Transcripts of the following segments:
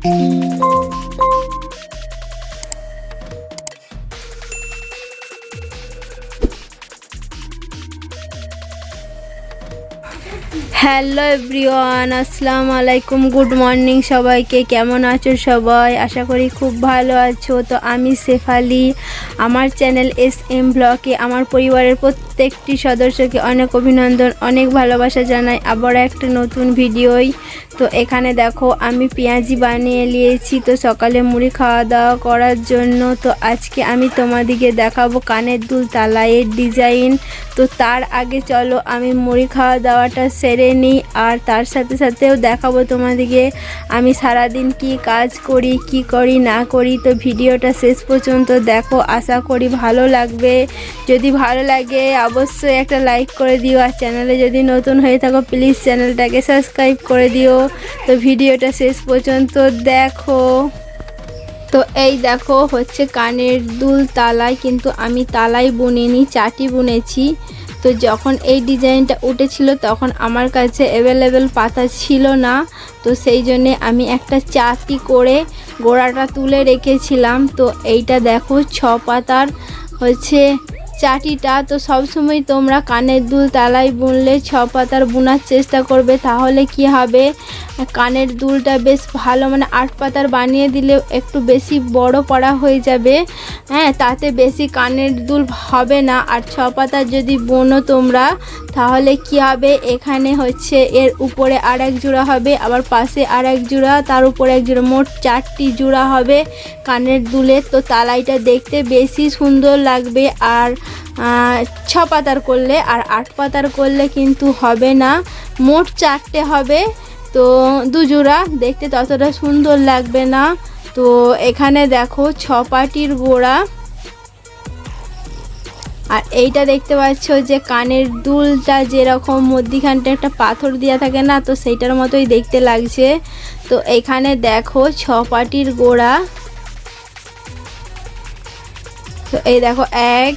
Hello everyone, আসসালামু আলাইকুম। Good morning সবাইকে। কেমন আছো সবাই? আশা করি খুব ভালো আছো। তো আমি শেফালি। আমার চ্যানেল এস এম ব্লকে আমার পরিবারের প্রত্যেকটি সদস্যকে অনেক অভিনন্দন, অনেক ভালোবাসা জানাই। আবার একটা নতুন ভিডিওই। তো এখানে দেখো, আমি পেঁয়াজি বানিয়ে নিয়েছি। তো সকালে মুড়ি খাওয়া দাওয়া করার জন্য। তো আজকে আমি তোমাদিকে দেখাবো কানের দুল তালাইয়ের ডিজাইন। তো তার আগে চলো, আমি মুড়ি খাওয়া দাওয়াটা সেরে নিই আর তার সাথে সাথেও দেখাবো তোমাদিকে আমি সারাদিন কি কাজ করি, কি করি, না করি। তো ভিডিওটা শেষ পর্যন্ত দেখো। আশা করি ভালো লাগবে। যদি ভালো লাগে অবশ্যই একটা লাইক করে দিও। আর চ্যানেলে যদি নতুন হয়ে থাকো প্লিজ চ্যানেলটাকে সাবস্ক্রাইব করে দিও। তো ভিডিওটা শেষ পর্যন্ত দেখো। তো এই দেখো, হচ্ছে কানের দুল তালাই কিন্তু আমি তালাই বুনিনি, চাটি বুনেছি। তো যখন এই ডিজাইনটা উঠেছিল, তখন আমার কাছে অ্যাভেলেবেল পাতা ছিল না। তো সেই জন্যে আমি একটা চাটি করে গোড়াটা তুলে রেখেছিলাম। তো এইটা দেখো, ছ পাতার, হচ্ছে চাটিটা, তো সবসময় তোমরা কানের দুল, তালাই বুনলে ছ পাতার বোনার চেষ্টা করবে, তাহলে কি হবে? কানের দুলটা বেশ ভালো মানে আট পাতার বানিয়ে দিলে একটু বেশি বড় পড়া হয়ে যাবে। হ্যাঁ তাতে বেশি কানের দুল হবে না। আর ছ পাতার যদি বোনো তোমরা, তাহলে কি হবে? এখানে হচ্ছে এর উপরে আর এক জোড়া হবে, আবার পাশে আর এক জোড়া, তার উপরে এক জোড়া, মোট চারটি জোড়া হবে কানের দুলের। তো তালাইটা দেখতে বেশি সুন্দর লাগবে। আর ছ পাতার করলে আর আট পাতার করলে কিন্তু হবে না। মোট চারটে হবে। তো দুজোড়া দেখতে ততটা সুন্দর লাগবে না। তো এখানে দেখো ছ পাটির গোড়া। আর এইটা দেখতে পাচ্ছ যে কানের দুলটা যেরকম মধ্যিখানটা একটা পাথর দেওয়া থাকে না, তো সেইটার মতোই দেখতে লাগছে। তো এখানে দেখো ছ পাটির গোড়া। তো এই দেখো এক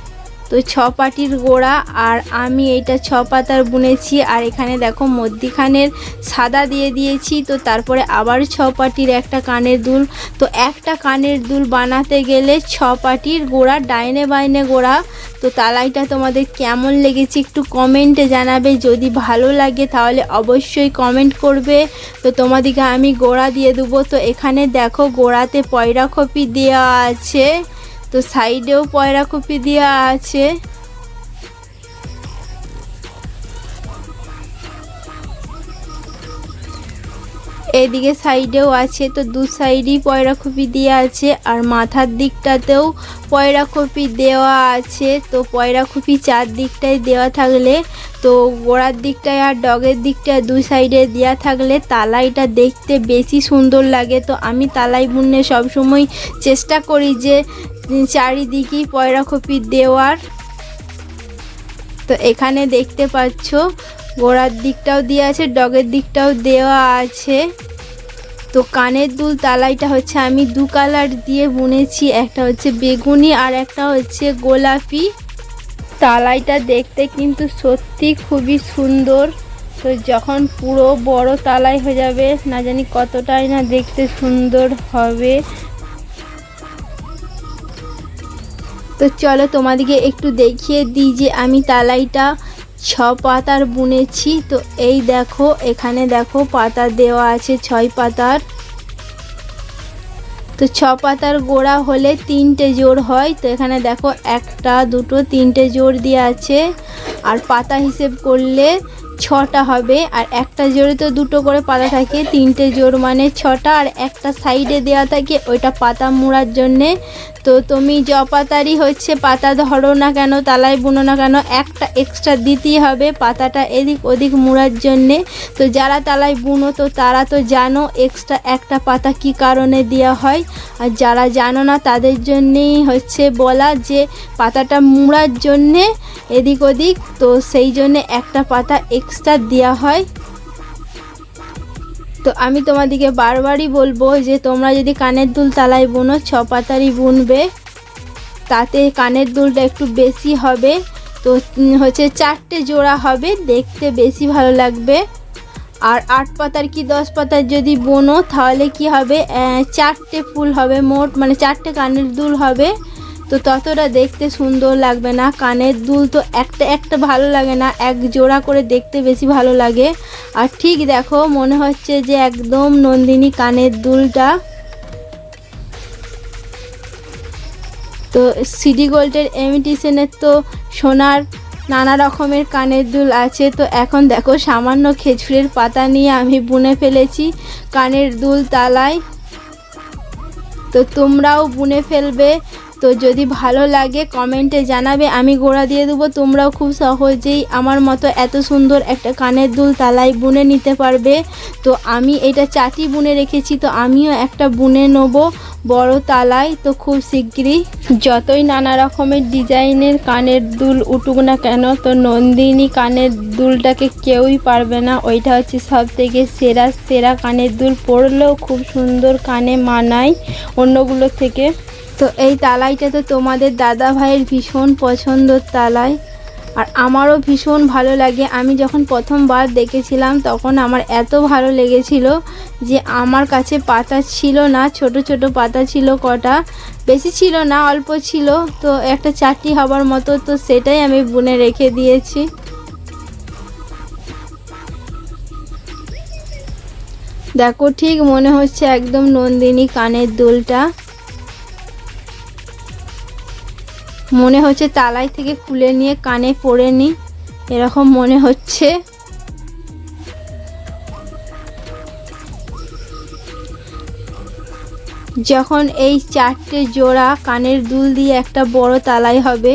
তো ছ পাটির গোড়া আর আমি এইটা ছ পাতার বুনেছি। আর এখানে দেখো মধ্যিখানের সাদা দিয়ে দিয়েছি, তো তারপরে আবার ছ পাটির একটা কানের দুল। তো একটা কানের দুল বানাতে গেলে ছ পাটির গোড়া, ডাইনে বাইনে গোড়া। তো তালাইটা তোমাদের কেমন লেগেছে একটু কমেন্টে জানাবে। যদি ভালো লাগে তাহলে অবশ্যই কমেন্ট করবে। তো তোমাদেরকে আমি গোড়া দিয়ে দেবো। তো এখানে দেখো গোড়াতে পয়রা কপি দেওয়া আছে। তো সাইডেও পয়রা কপি দেওয়া আছে। এদিকে সাইডেও আছে, তো দু সাইডেই পয়রা কপি দেওয়া আছে, আর মাথার দিকটাতেও পয়রা কপি দেওয়া আছে। তো পয়রা কপি চার দিকটায় দেওয়া থাকলে, তো গোড়ার দিকটায় আর ডগের দিকটায় দুই সাইডে দেওয়া থাকলে তালাইটা দেখতে বেশি সুন্দর লাগে। তো আমি তালাই বুনলে সবসময় চেষ্টা করি যে চারিদিকেই পয়রা কপি দেওয়ার। তো এখানে দেখতে পাচ্ছ, গোড়ার দিকটাও দেওয়া আছে, ডগের দিকটাও দেওয়া আছে। তো কানের দুল তালাইটা হচ্ছে, আমি দু কালার দিয়ে বুনেছি, একটা হচ্ছে বেগুনি আর একটা হচ্ছে গোলাপি। তালাইটা দেখতে কিন্তু সত্যি খুবই সুন্দর। তো যখন পুরো বড় তালাই হয়ে যাবে, না জানি কতটাই না দেখতে সুন্দর হবে। তো চলো তোমাদেরকে একটু দেখিয়ে দিই যে আমি তালাইটা ছ পাতার বুনেছি। তো এই দেখো, এখানে দেখো পাতা দেওয়া আছে ছয় পাতার। তো ছ পাতার গোড়া হলে তিনটে জোর হয়। তো এখানে দেখো একটা, দুটো, তিনটে জোর দিয়ে আছে। আর পাতা হিসেব করলে ছটা হবে আর একটা জোড়ে তো দুটো করে পাতা থাকে। তিনটে জোড় মানে ছটা আর একটা সাইডে দেওয়া থাকে ওইটা পাতা মুড়ার জন্যে। তো তুমি জ পাতারই হচ্ছে পাতা ধরো না কেন তালাই বুনো না কেন, একটা এক্সট্রা দিতেই হবে পাতাটা এদিক ওদিক মুড়ার জন্যে। তো যারা তালাই বুনো, তো তারা তো জানো এক্সট্রা একটা পাতা কি কারণে দেওয়া হয়। আর যারা জানো না, তাদের জন্যেই হচ্ছে বলা যে পাতাটা মুড়ার জন্যে এদিক ওদিক, তো সেই জন্যে একটা পাতা এক্সট্রা দেওয়া হয়। তো আমি তোমাদেরকে বারবারই বলব যে, তোমরা যদি কানের দুল তালাই বুনো ছ পাতারই বুনবে, তাতে কানের দুলটা একটু বেশি হবে। তো হচ্ছে চারটে জোড়া হবে, দেখতে বেশি ভালো লাগবে। আর আট পাতার কি দশ পাতার যদি বোনো, তাহলে কি হবে? চারটে ফুল হবে মোট মানে চারটে কানের দুল হবে। তো ততটা দেখতে সুন্দর লাগবে না। কানের দুল তো একটা একটা ভালো লাগে না, এক জোড়া করে দেখতে বেশি ভালো লাগে। আর ঠিক দেখো, মনে হচ্ছে যে একদম নন্দিনী কানের দুলটা। তো সিডি গোল্ডের এমিটেশনের তো সোনার নানা রকমের কানের দুল আছে। তো এখন দেখো, সামান্য খেজুরের পাতা নিয়ে আমি বুনে ফেলেছি কানের দুল তালায়। তো তোমরাও বুনে ফেলবে। তো যদি ভালো লাগে কমেন্টে জানাবে। আমি গোড়া দিয়ে দেবো। তোমরাও খুব সহজেই আমার মতো এত সুন্দর একটা কানের দুল তালাই বুনে নিতে পারবে। তো আমি এটা চাটি বুনে রেখেছি, তো আমিও একটা বুনে নেব বড় তালায় তো খুব শিগগিরই যতই নানা রকমের ডিজাইনের কানের দুল উঠুক না কেন, তো নন্দিনী কানের দুলটাকে কেউই পারবে না। ওইটা হচ্ছে সব থেকে সেরা সেরা কানের দুল। পরলেও খুব সুন্দর কানে মানায় অন্যগুলোর থেকে। তো এই তালাইটা তো তোমাদের দাদা ভাইয়ের ভীষণ পছন্দর তালাই। আর আমারও ভীষণ ভালো লাগে। আমি যখন প্রথমবার দেখেছিলাম, তখন আমার এত ভালো লেগেছিল যে আমার কাছে পাতা ছিল না, ছোট ছোট পাতা ছিল কটা। বেশি ছিল না, অল্প ছিল। তো একটা চারটি হবার মতো, তো সেটাই আমি বুনে রেখে দিয়েছি। দেখো, ঠিক মনে হচ্ছে একদম নন্দিনী কানের দুলটা। মনে হচ্ছে তালাই থেকে খুলে নিয়ে কানে পড়ে নি। এরকম মনে হচ্ছে। যখন এই চারটে জোড়া কানের দুল দিয়ে একটা বড় তালাই হবে,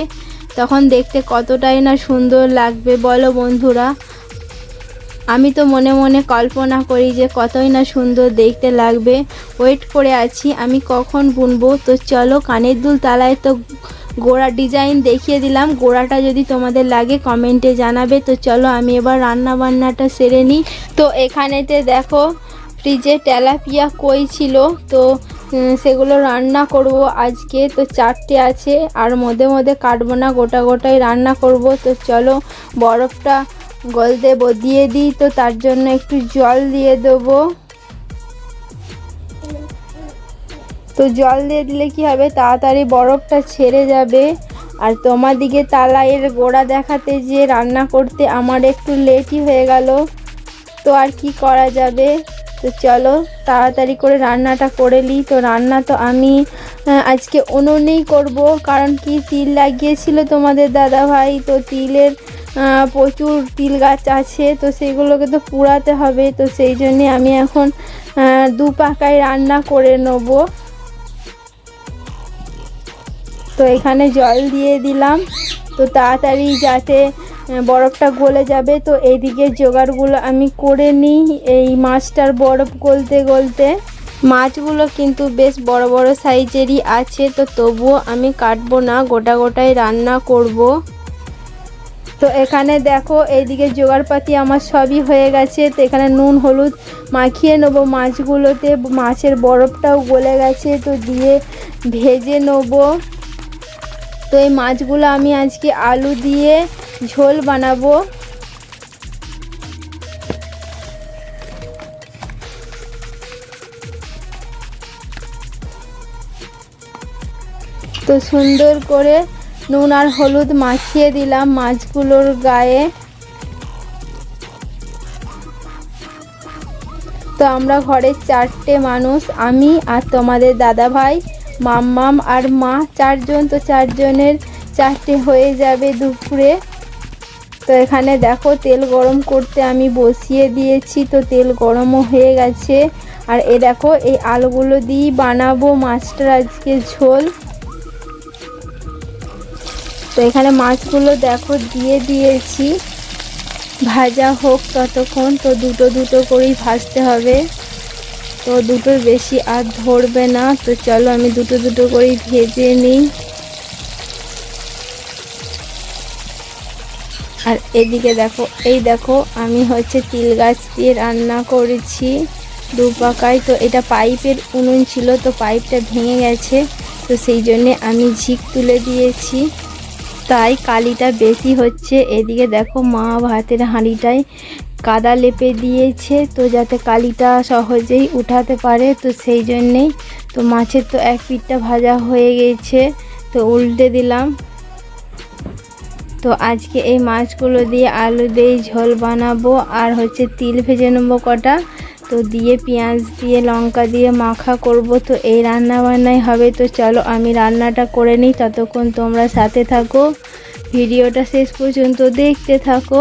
তখন দেখতে কতটাই না সুন্দর লাগবে বলো বন্ধুরা। আমি তো মনে মনে কল্পনা করি যে কতই না সুন্দর দেখতে লাগবে। ওয়েট করে আছি, আমি কখন বুনবো? তো চলো, কানের দুল তালায় তো গোড়া ডিজাইন দেখিয়ে দিলাম। গোড়াটা যদি তোমাদের লাগে কমেন্টে জানাবে। তো চলো আমি এবার রান্না বান্নাটা সেরে নিই। তো এখানেতে দেখো, ফ্রিজে তেলাপিয়া কই ছিল? তো সেগুলো রান্না করব আজকে। তো চারটে আছে, আর মধ্যে মধ্যে কাটবো না, গোটা গোটাই রান্না করব। তো চলো, বরফটা গলতে ব- দিয়ে দিই। তো তার জন্য একটু জল দিয়ে দেবো। তো জল দিয়ে দিলে কি হবে? তাড়াতাড়ি বরফটা ছেড়ে যাবে। আর তোমার দিকে তালাইয়ের গোড়া দেখাতে যে রান্না করতে আমার একটু লেটই হয়ে গেল। তো আর কি করা যাবে? তো চলো, তাড়াতাড়ি করে রান্নাটা করে নিই। তো রান্না তো আমি আজকে উনুনেই করব। কারণ কি তিল লাগিয়েছিল তোমাদের দাদা ভাই তো তিলের প্রচুর তিল গাছ আছে। তো সেগুলোকে তো পুড়াতে হবে। তো সেই জন্যে আমি এখন দু পাকায় রান্না করে নেব। তো এখানে জল দিয়ে দিলাম। তো তাড়াতাড়ি যাতে বরফটা গলে যাবে, তো এইদিকে জোগাড়গুলো আমি করে নিই এই মাছটার বরফ গলতে গলতে। মাছগুলো কিন্তু বেশ বড় বড় সাইজেরই আছে, তো তবুও আমি কাটবো না, গোটা গোটাই রান্না করব। তো এখানে দেখো, এইদিকে জোগাড়পাতি আমার সবই হয়ে গেছে। তো এখানে নুন, হলুদ মাখিয়ে নেব মাছগুলোতে, মাছের বরফটাও গলে গেছে, তো দিয়ে ভেজে নেব। তো এই মাছগুলো আমি আজকে আলু দিয়ে ঝোল বানাবো। তো সুন্দর করে নুন আর হলুদ মাখিয়ে দিলাম মাছগুলোর গায়ে। তো আমরা ঘরের চারটে মানুষ, আমি আর তোমাদের দাদা ভাই মাম্মাম আর মা চারজন, তো চারজনের চারটে হয়ে যাবে দুপুরে। তো এখানে দেখো তেল গরম করতে আমি বসিয়ে দিয়েছি, তো তেল গরমও হয়ে গেছে। আর এ দেখো, এই আলুগুলো দিয়েই বানাবো মাছটার আজকে ঝোল। তো এখানে মাছগুলো দেখো দিয়ে দিয়েছি। ভাজা হোক ততক্ষণ, তো দুটো দুটো করেই ভাজতে হবে। তো দুটোর বেশি আর ধরবে না। তো চলো আমি দুটো দুটো করেই ভেজে নিই। আর এদিকে দেখো, এই দেখো, আমি হচ্ছে তিল গাছ দিয়ে রান্না করেছি দু পাকায় তো এটা পাইপের উনুন ছিল, তো পাইপটা ভেঙে গেছে। তো সেই জন্যে আমি ঝিক তুলে দিয়েছি। তাই কালিটা বেশি হচ্ছে। এদিকে দেখো মা ভাতের হাঁড়িটায় কাদা লেপে দিয়েছে, তো যাতে কালিটা সহজেই উঠাতে পারে, তো সেই জন্যেই তো মাছের তো এক পিঠটা ভাজা হয়ে গেছে, তো উল্টে দিলাম। তো আজকে এই মাছগুলো দিয়ে আলু দিয়ে ঝোল বানাবো, আর হচ্ছে তিল ভেজে নেব কটা, তো দিয়ে পেঁয়াজ দিয়ে লঙ্কা দিয়ে মাখা করব, তো এই রান্না বান্নাই হবে। তো চলো আমি রান্নাটা করে নিই, ততক্ষণ তোমরা সাথে থাকো। ভিডিওটা শেষ পর্যন্ত দেখতে থাকো।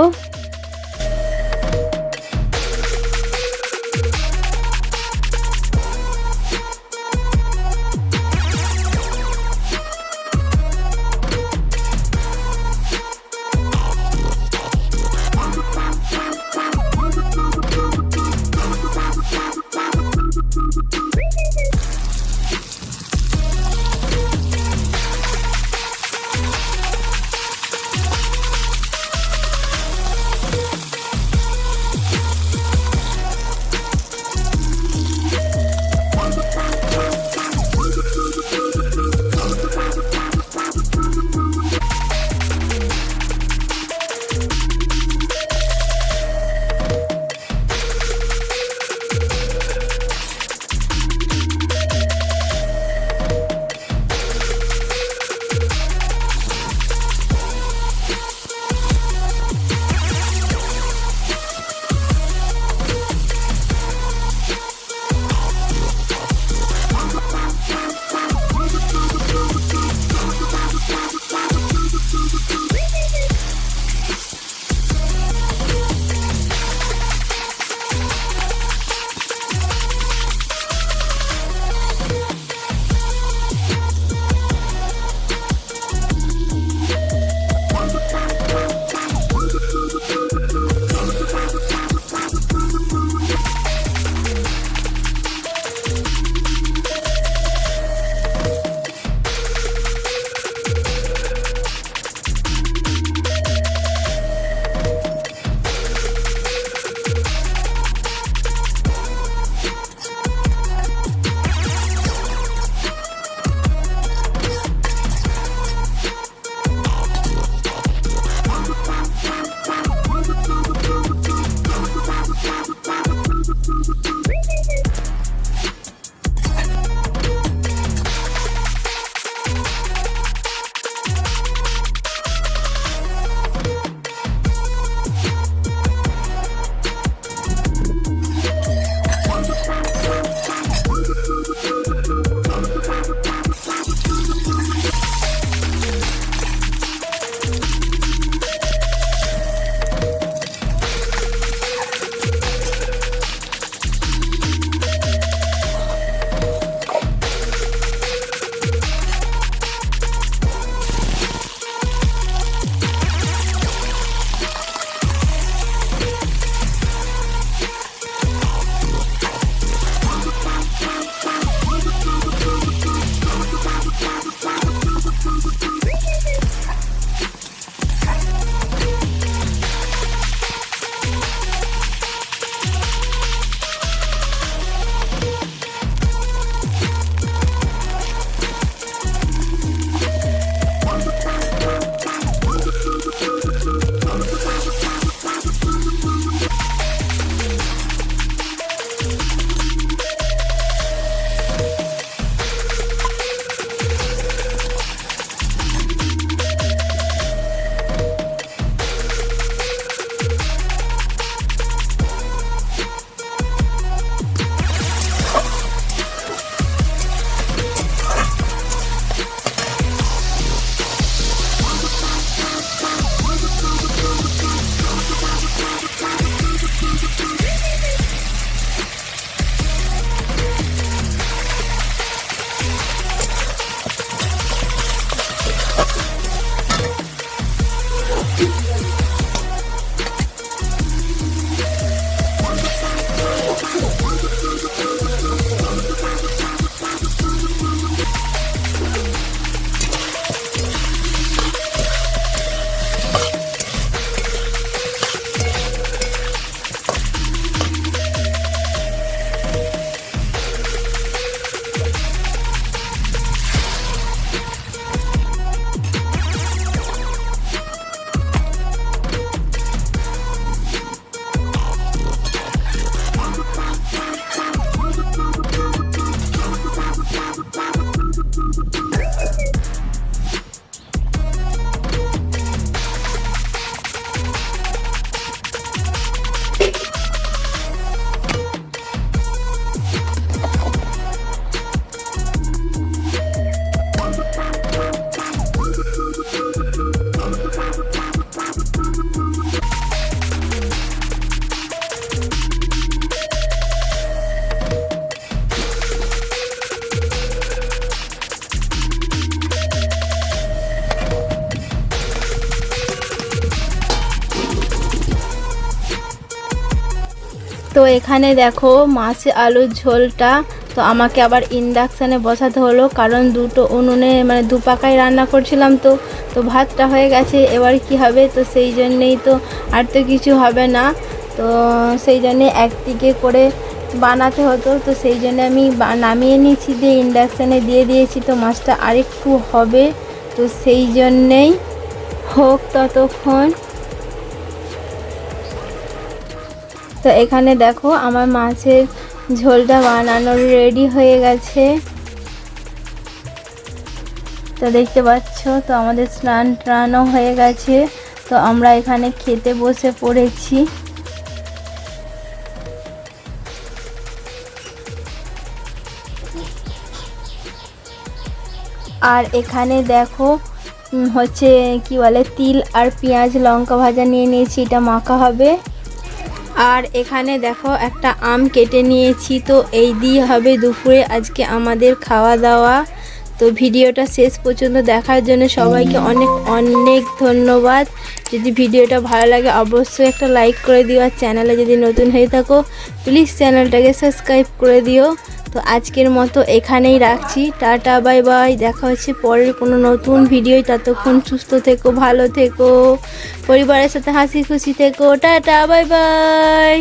তো এখানে দেখো মাছ আলুর ঝোলটা। তো আমাকে আবার ইন্ডাকশানে বসাতে হলো, কারণ দুটো উনুনে মানে দু পাকায় রান্না করছিলাম তো। তো ভাতটা হয়ে গেছে, এবার কি হবে? তো সেই জন্যেই তো আর তো কিছু হবে না। তো সেই জন্যে একদিকে করে বানাতে হতো, তো সেই জন্য আমি নামিয়ে নিয়েছি, দিয়ে ইন্ডাকশানে দিয়ে দিয়েছি। তো মাছটা আরেকটু হবে, তো সেই জন্যেই হোক ততক্ষণ। তো এখানে দেখো আমার মাছের ঝোলটা বানানোর রেডি হয়ে গেছে। তো দেখতে পাচ্ছ, তো আমাদের স্নান টানও হয়ে গেছে। তো আমরা এখানে খেতে বসে পড়েছি। আর এখানে দেখো হচ্ছে কি বলে, তিল আর পেঁয়াজ লঙ্কা ভাজা নিয়ে নিয়েছি, এটা মাখা হবে। আর এখানে দেখো একটা আম কেটে নিয়েছি, তো এই দিয়ে হবে দুপুরে আজকে আমাদের খাওয়া দাওয়া। তো ভিডিওটা শেষ পর্যন্ত দেখার জন্য সবাইকে অনেক অনেক ধন্যবাদ। যদি ভিডিওটা ভালো লাগে অবশ্যই একটা লাইক করে দিও, আর চ্যানেলে যদি নতুন হয়ে থাকো প্লিজ চ্যানেলটাকে সাবস্ক্রাইব করে দিও। তো আজকের মতো এখানেই রাখছি। Tata, bye bye. দেখা হচ্ছে পরের কোনো নতুন ভিডিও ততক্ষণ সুস্থ থেকো, ভালো থেকো। পরিবারের সাথে হাসি খুশি থেকো। Tata, bye bye.